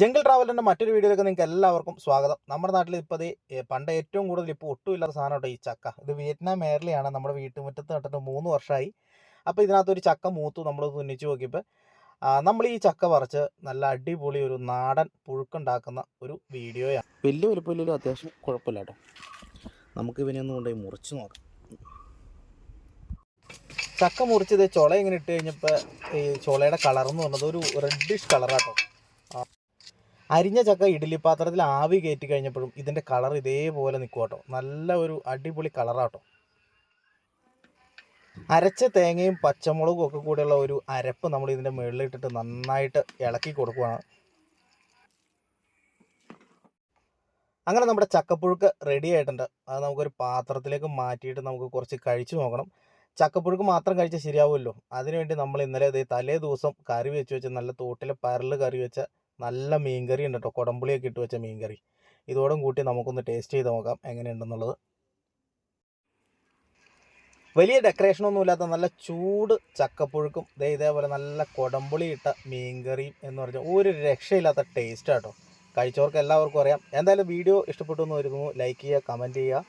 Jungle ട്രാവലിന്റെ മറ്റൊരു വീഡിയോയിലേക്ക് നിങ്ങൾക്ക് എല്ലാവർക്കും സ്വാഗതം. നമ്മുടെ നാട്ടിൽ ഇപ്പോൾ പണ്ട് ഏറ്റവും കൂടുതൽ ഇപ്പോൾ ഒട്ടുമില്ലാത്ത സാധനം കേട്ടോ ഈ ചക്ക. ഇത് വിയറ്റ്നാം മേർലിയാണ് നമ്മുടെ വീട്ടുമുറ്റത്ത് നട്ടിട്ട് മൂന്ന് വർഷമായി അപ്പോൾ ഇതിനകത്തൊരു ചക്ക മൂത്തു നമ്മൾ തുന്നിച്ച് നോക്കിയപ്പോൾ നമ്മൾ ഈ ചക്ക പറിച്ച് നല്ല അടിപൊളി ഒരു നാടൻ പുഴുക്കുണ്ടാക്കുന്ന ഒരു വീഡിയോയാണ്. വലിയ വലുപ്പമില്ലല്ലോ അത്യാവശ്യം കുഴപ്പമില്ല കേട്ടോ. നമുക്ക് ഇവനെ ഒന്ന് കൊണ്ടുപോയി മുറിച്ച് നോക്കാം. ചക്ക മുറിച്ചത് ചുള ഇങ്ങനെ ഇട്ട് കഴിഞ്ഞപ്പോൾ ഈ ചുളയുടെ കളർ എന്ന് പറഞ്ഞത് ഒരു റെഡിഷ് കളറാട്ടോ അരിഞ്ഞ ചക്ക ഇഡ്ഡലി പാത്രത്തിൽ ആവി കയറ്റി കഴിഞ്ഞപ്പോഴും ഇതിന്റെ കളർ ഇതേപോലെ നിൽക്കും കേട്ടോ നല്ല ഒരു അടിപൊളി കളറാട്ടോ. അരച്ച തേങ്ങയും പച്ചമുളകും ഒക്കെ കൂടെയുള്ള ഒരു അരപ്പ് നമ്മൾ ഇതിന്റെ മുകളിലിട്ടിട്ട് നന്നായിട്ട് ഇളക്കി കൊടുക്കുകയാണ് അങ്ങനെ നമ്മുടെ ചക്കപ്പുഴുക്ക് റെഡി ആയിട്ടുണ്ട്. അത് നമുക്കൊരു പാത്രത്തിലേക്ക് മാറ്റിയിട്ട് നമുക്ക് കുറച്ച് കഴിച്ചു നോക്കണം. ചക്കപ്പുഴുക്ക് മാത്രം കഴിച്ചാൽ ശരിയാവുമല്ലോ. അതിനുവേണ്ടി നമ്മൾ ഇന്നലെ തലേ ദിവസം കറി വെച്ച് വെച്ച് നല്ല തോട്ടിലെ പരൽ കറി വെച്ച നല്ല മീൻകറി ഉണ്ട് കേട്ടോ കുടംപുളിയൊക്കെ ഇട്ട് വെച്ച മീൻകറി. ഇതോടും കൂട്ടി നമുക്കൊന്ന് ടേസ്റ്റ് ചെയ്ത് നോക്കാം എങ്ങനെയുണ്ടെന്നുള്ളത്. വലിയ ഡെക്കറേഷനൊന്നും ഇല്ലാത്ത നല്ല ചൂട് ചക്കപ്പുഴുക്കും. ദേ ഇതേപോലെ നല്ല കുടംപുളി ഇട്ട മീൻകറിയും എന്ന് പറഞ്ഞാൽ ഒരു രക്ഷയില്ലാത്ത ടേസ്റ്റ് കേട്ടോ കഴിച്ചവർക്ക് എല്ലാവർക്കും അറിയാം. എന്തായാലും വീഡിയോ ഇഷ്ടപ്പെട്ടു എന്ന് വരുന്നു ലൈക്ക് ചെയ്യുക കമന്റ് ചെയ്യുക.